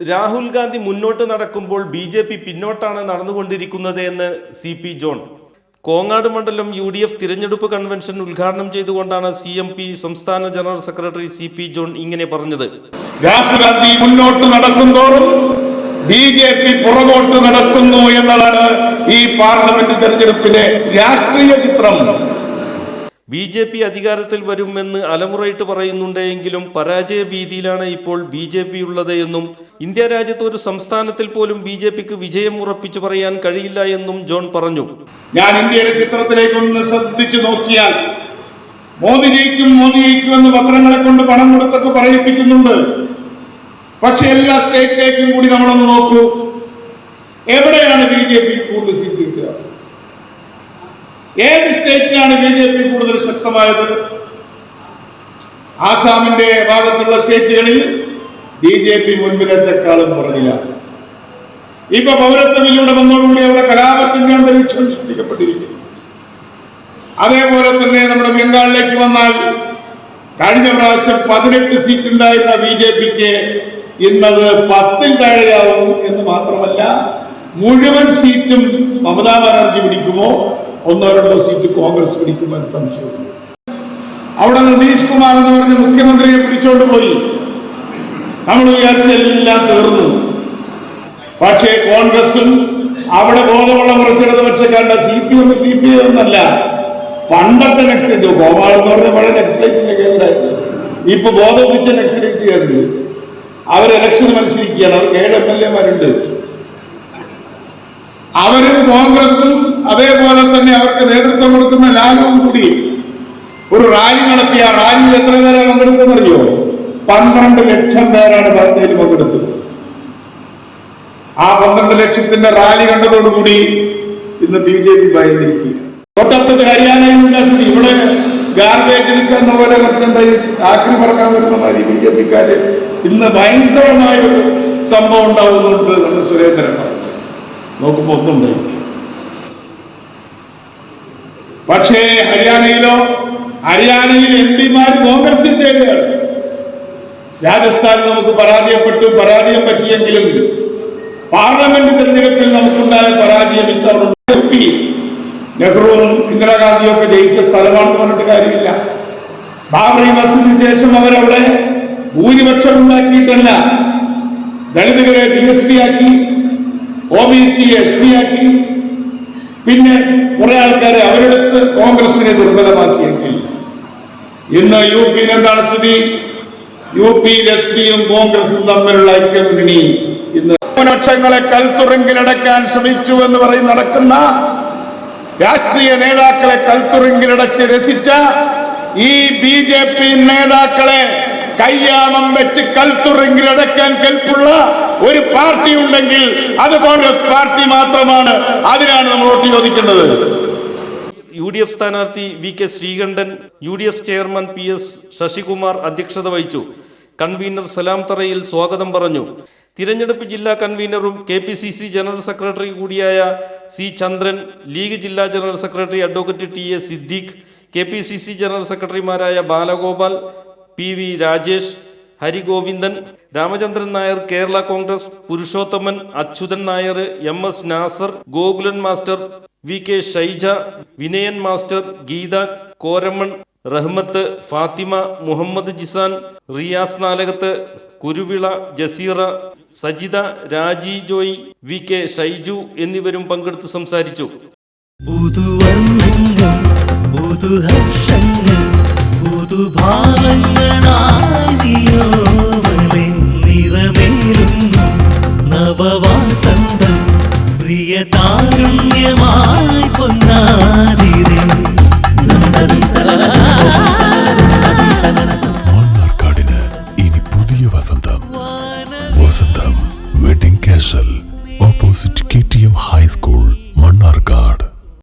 രാഹുൽ ഗാന്ധി മുന്നോട്ട് നടക്കുമ്പോൾ B J P പിന്നോട്ടാണ് നടന്നുകൊണ്ടിരിക്കുന്നത് എന്ന് സി പി ജോൺ. കോങ്ങാട് മണ്ഡലം യു ഡി എഫ് തിരഞ്ഞെടുപ്പ് കൺവെൻഷൻ ഉദ്ഘാടനം ചെയ്തുകൊണ്ടാണ് സി എം പി സംസ്ഥാന general secretary C P John ഇങ്ങനെ പറഞ്ഞത്. രാഹുൽ ഗാന്ധി മുന്നോട്ട് നടക്കുന്തോറും ബി ജെ പി പുറകോട്ട് നടക്കുന്നു എന്നതാണ് ഈ പാർലമെന്റ് തെരഞ്ഞെടുപ്പിലെ രാഷ്ട്രീയ ചിത്രം. ബി ജെ പി അധികാരത്തിൽ വരുമെന്ന് അലമുറയിട്ട് പറയുന്നുണ്ടെങ്കിലും പരാജയ ഭീതിയിലാണ് ഇപ്പോൾ ബി ജെ പി ഉള്ളത് എന്നും ഇന്ത്യ രാജ്യത്ത് ഒരു സംസ്ഥാനത്തിൽ പോലും ബി ജെ പിക്ക് വിജയം ഉറപ്പിച്ചു പറയാൻ കഴിയില്ല എന്നും ജോൺ പറഞ്ഞു. ഞാൻ ഇന്ത്യയുടെ ചിത്രത്തിലേക്ക് ഒന്ന് ശ്രദ്ധിച്ചു നോക്കിയാൽ മോദി ജയിക്കും മോദി ജയിക്കും എന്ന് പത്രങ്ങളെ കൊണ്ട് പണം കൊടുത്തൊക്കെ പറയിപ്പിക്കുന്നുണ്ട്. പക്ഷെ എല്ലാ സ്റ്റേറ്റിലേക്കും കൂടി നമ്മളൊന്ന് നോക്കൂ. എവിടെയാണ് ബി ജെ പി കൂടുതൽ സീറ്റ് കിട്ടുക? ഏത് സ്റ്റേറ്റിലാണ് ബി ജെ പി കൂടുതൽ ശക്തമായത്? ആസാമിന്റെ ഭാഗത്തുള്ള സ്റ്റേറ്റുകളിൽ ബി ജെ പി മുൻപിലത്തെക്കാളും പുറകില്ല ഇപ്പൊ പൗരത്വ ബില്ലിലൂടെ വന്നതോടുകൂടി അവരുടെ കലാപത്തിന്റെ അന്തരീക്ഷം സൃഷ്ടിക്കപ്പെട്ടിരിക്കുന്നു. അതേപോലെ തന്നെ നമ്മുടെ ബംഗാളിലേക്ക് വന്നാൽ കഴിഞ്ഞ പ്രാവശ്യം പതിനെട്ട് സീറ്റ് ഉണ്ടായിരുന്ന ബി ജെ പിക്ക് ഇന്നത് പത്തിൽ താഴെയാവും എന്ന് മാത്രമല്ല മുഴുവൻ സീറ്റും മമതാ ബാനർജി പിടിക്കുമോ? ഒന്നോ രണ്ടോ സീറ്റ് കോൺഗ്രസ് പിടിക്കുമോ എന്ന് സംശയമുണ്ട്. അവിടെ നിതീഷ് കുമാർ എന്ന് പറഞ്ഞ മുഖ്യമന്ത്രിയെ പിടിച്ചോണ്ട് പോയി. നമ്മൾ വിചാരിച്ച എല്ലാം തീർന്നു. പക്ഷേ കോൺഗ്രസും അവിടെ ബോധമുള്ള കുറച്ചിടത് പക്ഷക്കാരുടെ C P M C P M എന്നല്ല പണ്ടത്തെ നക്സലേറ്റ് ഗോപാൽ എന്ന് പറഞ്ഞ പഴയ നക്സലേറ്റിന്റെ കേന്ദ്രമായിരുന്നു ഇപ്പൊ ബോധപിടിച്ച നക്സലേറ്റുകാരുണ്ട് അവർ ഇലക്ഷൻ മത്സരിക്കുകയാണ്. അവർക്ക് ഏഴ് എം എൽ എമാരുണ്ട്. അവരും കോൺഗ്രസും അതേപോലെ തന്നെ അവർക്ക് നേതൃത്വം കൊടുക്കുന്ന ലാലും കൂടി ഒരു റാലി നടത്തി. ആ റാലിയിൽ എത്ര നേരം പങ്കെടുത്തെന്നറിയോ പന്ത്രണ്ട് ലക്ഷം പേരാണ് വാർത്തയിൽ പങ്കെടുത്തത്. ആ പന്ത്രണ്ട് ലക്ഷത്തിന്റെ റാലി കണ്ടതോടുകൂടി ഇന്ന് ബി ജെ പി ഭയന്നിരിക്കുക തൊട്ടടുത്ത് ഹരിയാനയിലുള്ള സ്ഥിതി ഇവിടെ ഗാർബേജ് എടുക്കുന്ന പോലെ കുറച്ചെന്തായി ആക്രി പറക്കാൻ വരുന്ന മാതിരി ബി ജെ പിക്കാര് ഇന്ന് ഭയങ്കരമായ ഒരു സംഭവം ഉണ്ടാവുന്നുണ്ട് നമ്മൾ സുരേന്ദ്രൻ നോക്കുമ്പോ ഒന്നും ഉണ്ടായില്ല പക്ഷേ ഹരിയാനയിലോ ഹരിയാനയിൽ എം പിമാർ കോൺഗ്രസിൽ ചെയ്യുകയാണ് രാജസ്ഥാൻ നമുക്ക് പരാജയപ്പെട്ടു പരാജയം പറ്റിയെങ്കിലും പാർലമെന്റ് തെരഞ്ഞെടുപ്പിൽ നമുക്കുണ്ടായ പരാജയം ഇത്തവണ നെഹ്റുവും ഇന്ദിരാഗാന്ധിയും ഒക്കെ ജയിച്ച സ്ഥലമാണെന്ന് പറഞ്ഞിട്ട് കാര്യമില്ല. ബാബറി മസ്ജിദിന് ശേഷം അവരവിടെ ഭൂരിപക്ഷം ഉണ്ടാക്കിയിട്ടല്ല ദളിതരെ ബി എസ് പി ആക്കി O B C S P ആക്കി. പിന്നെ കുറെ ആൾക്കാരെ അവരെടുത്ത് കോൺഗ്രസിനെ ദുർബലമാക്കിയെങ്കിൽ. ഇന്ന് യു പിന്നെന്താണ് സ്ഥിതി? യു പിയിൽ എസ് പിയും കോൺഗ്രസും തമ്മിലുള്ള ഐക്യമുന്നണി ഇന്ന് ന്യൂനപക്ഷങ്ങളെ കൽത്തുറങ്കിലടക്കാൻ ശ്രമിച്ചു എന്ന് പറയും നടക്കുന്ന രാഷ്ട്രീയ നേതാക്കളെ കൽത്തുറങ്കിലടച്ച് രസിച്ച ഈ ബി ജെ പി നേതാക്കളെ കയ്യാമം വെച്ച് കൽത്തുറങ്കിലടക്കാൻ കെൽപ്പുള്ള ഒരു പാർട്ടി ഉണ്ടെങ്കിൽ അത് കോൺഗ്രസ് പാർട്ടി മാത്രമാണ്. അതിനാണ് നമ്മൾ വോട്ട് ചോദിക്കേണ്ടത് യു ഡി എഫ് സ്ഥാനാർത്ഥി V K Sreekandan U D F chairman P S Sasikumar അധ്യക്ഷത വഹിച്ചു. കൺവീനർ സലാം തറയിൽ സ്വാഗതം പറഞ്ഞു. തിരഞ്ഞെടുപ്പ് ജില്ലാ കൺവീനറും K P C C general secretary കൂടിയായ സി ചന്ദ്രൻ ലീഗ് ജില്ലാ general secretary advocate T A Siddique K P C C general സെക്രട്ടറിമാരായ Balagopal P V Rajesh Harigovindan Ramachandran Nair Kerala Congress Purushothaman Achuthan Nair M S Nasar Gokulan master V K Shyja Vinayan master Geetha Koraman Rahmath Fathima Muhammad Jisan Riyas Nalakath Kuruvila Jaseera Sajitha Raji Joy V K Shaiju എന്നിവരും പങ്കെടുത്ത് സംസാരിച്ചു. നവവാസന്തം പ്രിയ താരുണ്യമായി പൊന്നാതിരേ.